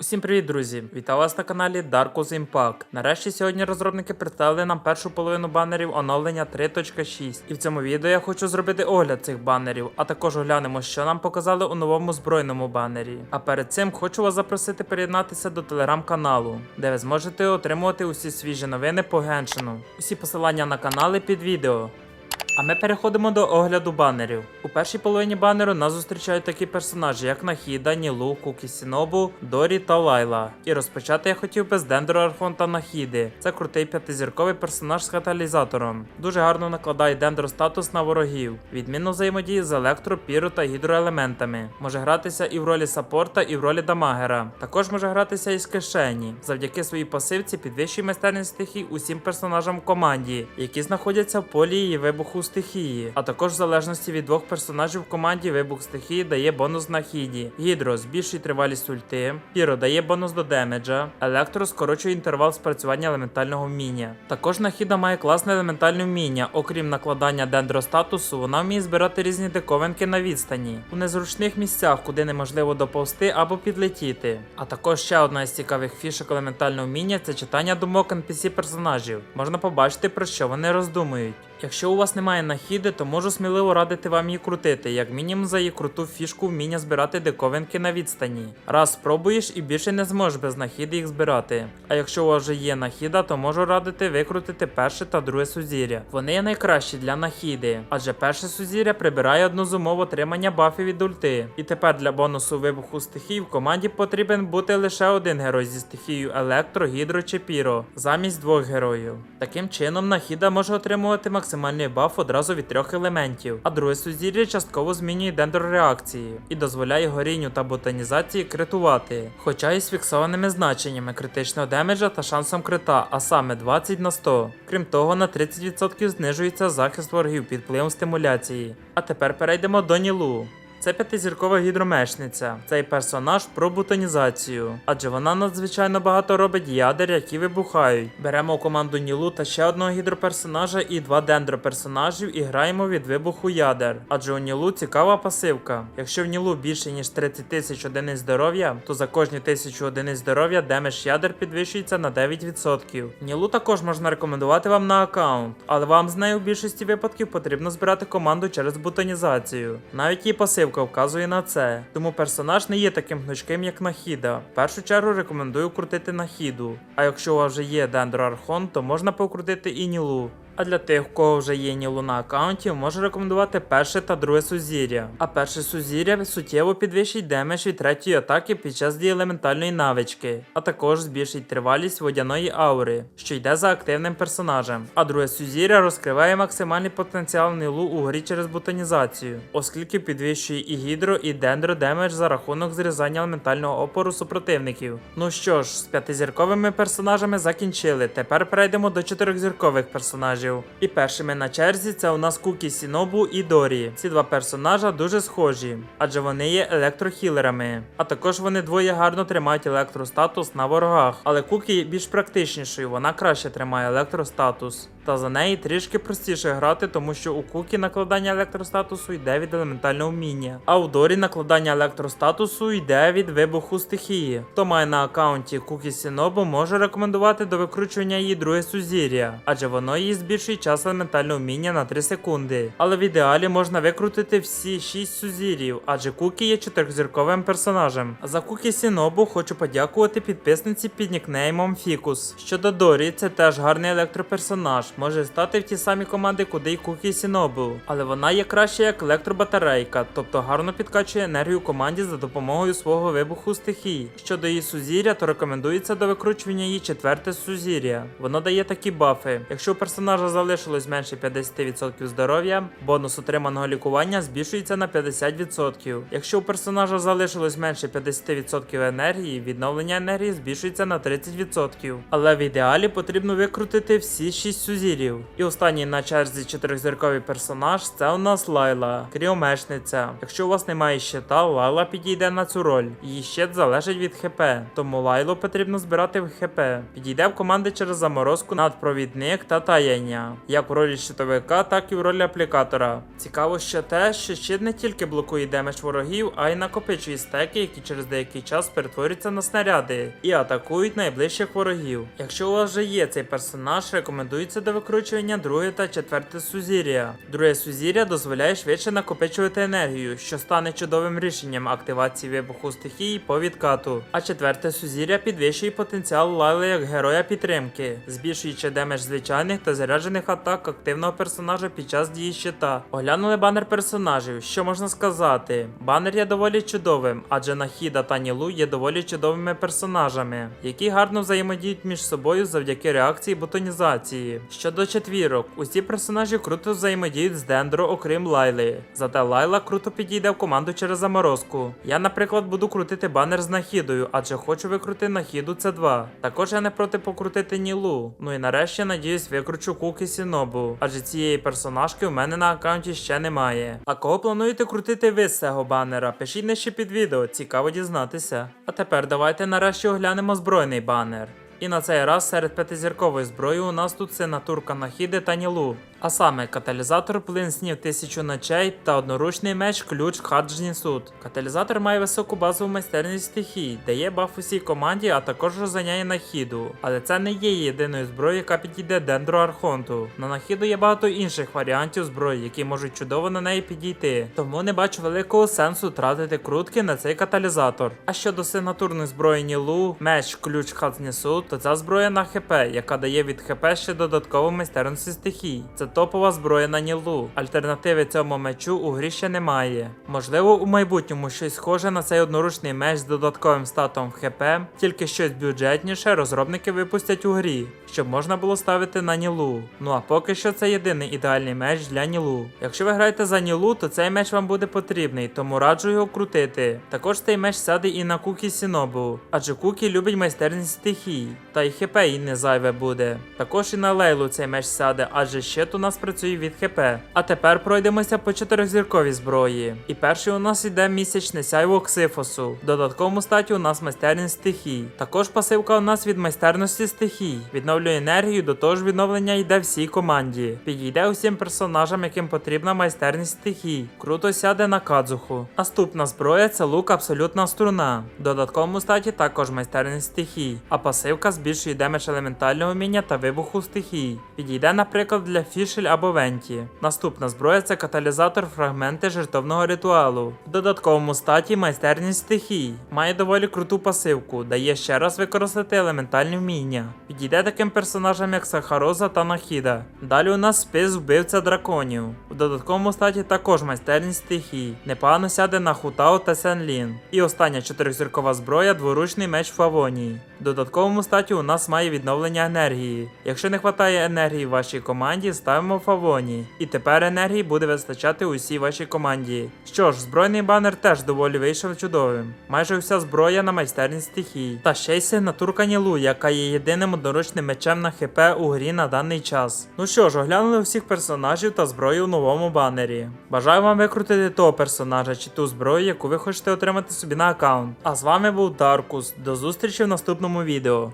Усім привіт, друзі! Вітаю вас на каналі Darkus Impact. Нарешті сьогодні розробники представили нам першу половину банерів оновлення 3.6. І в цьому відео я хочу зробити огляд цих банерів, а також оглянемо, що нам показали у новому збройному банері. А перед цим хочу вас запросити приєднатися до телеграм-каналу, де ви зможете отримувати усі свіжі новини по геншину. Усі посилання на канали під відео. А ми переходимо до огляду банерів. У першій половині банеру нас зустрічають такі персонажі, як Нахіда, Нілу, Кукі Сінобу, Дорі та Лайла. І розпочати я хотів би з Дендро Архонта Нахіди. Це крутий п'ятизірковий персонаж з каталізатором. Дуже гарно накладає дендро статус на ворогів. Відмінно взаємодіє з електро, піро та гідроелементами. Може гратися і в ролі саппорта, і в ролі дамагера. Також може гратися із кишені. Завдяки своїй пасивці підвищує майстерність стихій усім персонажам в команді, які знаходяться в полі її вибуху стихії. А також в залежності від двох персонажів в команді вибух стихії дає бонус на хіді. Гідро збільшує тривалість ульти, Піро дає бонус до демеджа, електро скорочує інтервал спрацювання елементального вміння. Також Нахіда має класне елементальне вміння. Окрім накладання дендростатусу, вона вміє збирати різні диковинки на відстані у незручних місцях, куди неможливо доповзти або підлетіти. А також ще одна із цікавих фішок елементального вміння це читання думок NPC персонажів. Можна побачити про що вони роздумують. Якщо у вас немає нахіди, то можу сміливо радити вам її крутити, як мінімум за її круту фішку вміння збирати диковинки на відстані. Раз спробуєш і більше не зможеш без нахіди їх збирати. А якщо у вас вже є нахіда, то можу радити викрутити перше та друге сузір'я. Вони є найкращі для нахіди, адже перше сузір'я прибирає одну з умов отримання бафів від ульти. І тепер для бонусу вибуху стихій в команді потрібен бути лише один герой зі стихією електро, гідро чи піро, замість двох героїв. Таким чином, нахіда може отримувати максимальний баф одразу від трьох елементів, а друге сузір'я частково змінює дендрореакції і дозволяє горінню та ботанізації критувати, хоча і з фіксованими значеннями критичного демеджа та шансом крита, а саме 20 на 100. Крім того, на 30% знижується захист ворогів під впливом стимуляції. А тепер перейдемо до Нілу. Це п'ятизіркова гідромешниця. Цей персонаж про бутонізацію, адже вона надзвичайно багато робить ядер, які вибухають. Беремо у команду Нілу та ще одного гідроперсонажа і два дендроперсонажів і граємо від вибуху ядер. Адже у Нілу цікава пасивка. Якщо в Нілу більше ніж 30 тисяч одиниць здоров'я, то за кожні тисячу одиниць здоров'я демедж ядер підвищується на 9%. Нілу також можна рекомендувати вам на аккаунт, але вам з нею в більшості випадків потрібно збирати команду через бутонізацію. Навіть її пасивка вказує на це, тому персонаж не є таким гнучким, як Нахіда. В першу чергу рекомендую крутити Нахіду. А якщо у вас вже є Дендро Архон, то можна покрутити і Нілу. А для тих, у кого вже є Нілу на аккаунті, можу рекомендувати перше та друге сузір'я. А перше сузір'я суттєво підвищить демедж від третьої атаки під час дії елементальної навички, а також збільшить тривалість водяної аури, що йде за активним персонажем. А друге сузір'я розкриває максимальний потенціал Нілу у грі через бутонізацію, оскільки підвищує і гідро, і дендро демедж за рахунок зрізання елементального опору супротивників. Ну що ж, з п'ятизірковими персонажами закінчили. Тепер перейдемо до чотирьохзіркових персонажів. І першими на черзі це у нас Кукі Сінобу і Дорі. Ці два персонажа дуже схожі, адже вони є електрохілерами. А також вони двоє гарно тримають електростатус на ворогах. Але Кукі більш практичнішою, вона краще тримає електростатус. Та за неї трішки простіше грати, тому що у Кукі накладання електростатусу йде від елементального вміння. А у Дорі накладання електростатусу йде від вибуху стихії. Хто має на аккаунті Кукі Сінобу, може рекомендувати до викручування її друге сузір'я, адже воно їй збільшує час елементального вміння на 3 секунди. Але в ідеалі можна викрутити всі 6 сузір'їв, адже Кукі є чотирьохзірковим персонажем. За Кукі Сінобу хочу подякувати підписниці під нікнеймом Фікус. Щодо Дорі, це теж гарний електроперсонаж, може стати в ті самі команди, куди й Кукі Сінобу. Але вона є краще як електробатарейка, тобто гарно підкачує енергію команді за допомогою свого вибуху стихій. Щодо її сузір'я, то рекомендується до викручування її четверте сузір'я. Воно дає такі бафи. Якщо у персонажа залишилось менше 50% здоров'я, бонус отриманого лікування збільшується на 50%. Якщо у персонажа залишилось менше 50% енергії, відновлення енергії збільшується на 30%. Але в ідеалі потрібно викрутити всі 6 сузір'я Сузірів. І останній на черзі чотирьохзірковий персонаж це у нас Лайла, кріомешниця. Якщо у вас немає щита, Лайла підійде на цю роль. Її щит залежить від ХП, тому Лайлу потрібно збирати в ХП. Підійде в команди через заморозку надпровідник та таяння, як в ролі щитовика, так і в ролі аплікатора. Цікаво ще те, що щит не тільки блокує демедж ворогів, а й накопичує стеки, які через деякий час перетворюються на снаряди і атакують найближчих ворогів. Якщо у вас вже є цей персонаж, рекомендується до викручування друге та четверте сузір'я. Друге сузір'я дозволяє швидше накопичувати енергію, що стане чудовим рішенням активації вибуху стихії по відкату. А четверте сузір'я підвищує потенціал Лайли як героя підтримки, збільшуючи демедж звичайних та заряджених атак активного персонажа під час дії щита. Оглянули банер персонажів. Що можна сказати? Банер є доволі чудовим, адже Нахіда та Нілу є доволі чудовими персонажами, які гарно взаємодіють між собою завдяки реакції бутонізації. Щодо четвірок, усі персонажі круто взаємодіють з Дендро, окрім Лайли. Зате Лайла круто підійде в команду через заморозку. Я, наприклад, буду крутити банер з Нахідою, адже хочу викрути Нахіду С2. Також я не проти покрутити Нілу. Ну і нарешті надіюсь викручу Куки Сінобу, адже цієї персонажки у мене на аккаунті ще немає. А кого плануєте крутити ви з цього банера? Пишіть нижче під відео, цікаво дізнатися. А тепер давайте нарешті оглянемо збройний банер. І на цей раз серед п'ятизіркової зброї у нас тут сенатурка Нахіди та Нілу. А саме каталізатор плин снів тисячу ночей та одноручний меч ключ Хаджні суд. Каталізатор має високу базову майстерність стихій, дає баф усій команді, а також розганяє нахіду. Але це не є єдиною зброєю, яка підійде Дендро Архонту. На нахіду є багато інших варіантів зброї, які можуть чудово на неї підійти. Тому не бачу великого сенсу тратити крутки на цей каталізатор. А щодо сигнатурної зброї Нілу, меч ключ Хаджні суд, то ця зброя на ХП, яка дає від ХП ще додаткову майстерність стихій. Це топова зброя на Нілу. Альтернативи цьому мечу у грі ще немає. Можливо, у майбутньому щось схоже на цей одноручний меч з додатковим статом в ХП, тільки щось бюджетніше розробники випустять у грі, щоб можна було ставити на Нілу. Ну а поки що це єдиний ідеальний меч для Нілу. Якщо ви граєте за Нілу, то цей меч вам буде потрібний, тому раджу його крутити. Також цей меч сяде і на Кукі Сінобу, адже Кукі любить майстерність стихій, та й ХП їй не зайве буде. Також і на Лейлу цей меч сяде, адже щит у нас працює від ХП. А тепер пройдемося по чотирьохзірковій зброї. І перший у нас іде місячне сяйво Ксифосу. В додатковому статі у нас майстерність стихій. Також пасивка у нас від майстерності стихій. Відновлює енергію, до того ж відновлення йде всій команді. Підійде усім персонажам, яким потрібна майстерність стихій. Круто сяде на кадзуху. Наступна зброя це лук абсолютна струна. В додатковому статі також майстерність стихій, а пасивка збільшує демедж елементального вміння та вибуху стихій. Підійде, наприклад, для фішель або венті. Наступна зброя це каталізатор фрагменти жертовного ритуалу. В додатковому статі майстерність стихій. Має доволі круту пасивку, дає ще раз використати елементальні вміння. Підійде таким персонажам, як Сахароза та Нахіда. Далі у нас спис вбивця драконів. В додатковому статі також майстерність стихій. Непогано сяде на Хутао та Сенлін. І остання чотирьохзіркова зброя дворучний меч Фавонії. В додатковому статі у нас має відновлення енергії. Якщо не вистачає енергії в вашій команді, ставимо Фавоні. І тепер енергії буде вистачати усій вашій команді. Що ж, збройний банер теж доволі вийшов чудовим. Майже вся зброя на майстерність стихій. Та ще й сигнатурка Нілу, яка є єдиним одноручним мечем на ХП у грі на даний час. Ну що ж, оглянули всіх персонажів та зброю в новому банері. Бажаю вам викрутити того персонажа чи ту зброю, яку ви хочете отримати собі на аккаунт. А з вами був Даркус. До зустрічі в наступному відео.